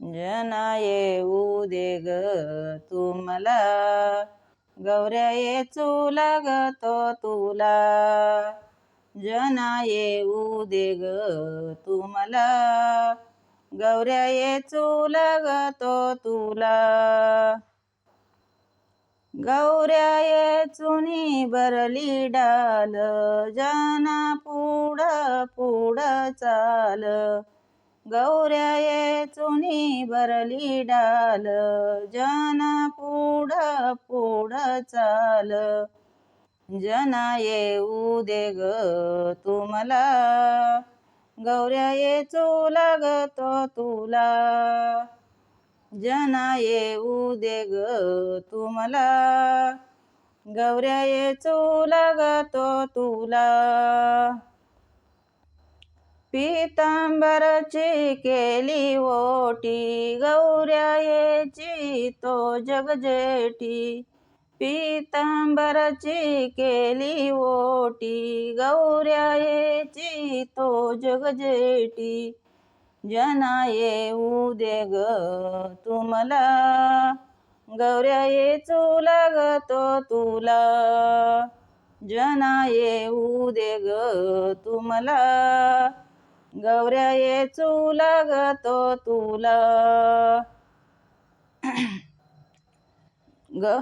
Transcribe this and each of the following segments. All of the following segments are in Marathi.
जना येऊ दे ग तुम्हाला. गौऱ्या येचू लागतो तुला. जना येऊ दे ग तुम्हाला. गौऱ्या येचू लागतो तुला. गौऱ्या येचुनी बरली डाल. जना पुढ पुढ चाल. गौऱ्या ये चुनी बरली डाल जना पुढ पुढ चाल. जना येऊ दे ग तुम्हाला गौऱ्या येचू लागतो तुला. जना येऊ दे ग तुम्हाला गौऱ्या येचू लागतो तुला. पीतांबरची केली ओटी गौर्यायेची तो जगजेठी पीतांबरची केली ओटी गौर्यायेची तो जगजेठी जना येऊ दे ग तुम्हाला मला गौऱ्या येचू लागतो तुला. जना येऊ दे ग तुम्हाला गौऱ्या गौऱ्या येचू लागतो तुला. ग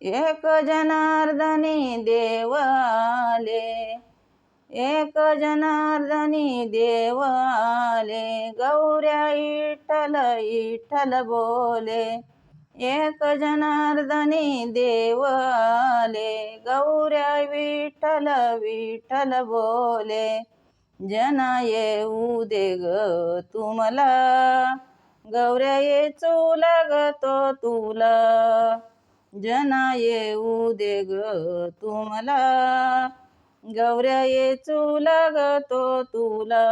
एक जनार्दनी देवाले. एक जनार्दनी देवाले. गौऱ्या इठल इठल बोले. एक जनार्दनी देवाले. गौऱ्या विठ्ठल विठ्ठल बोले. जना येऊ दे ग तुम्हाला. गौऱ्या येचू लागतो तुला. जना येऊ दे ग तुम्हाला. गौऱ्या येचू लागतो तुला.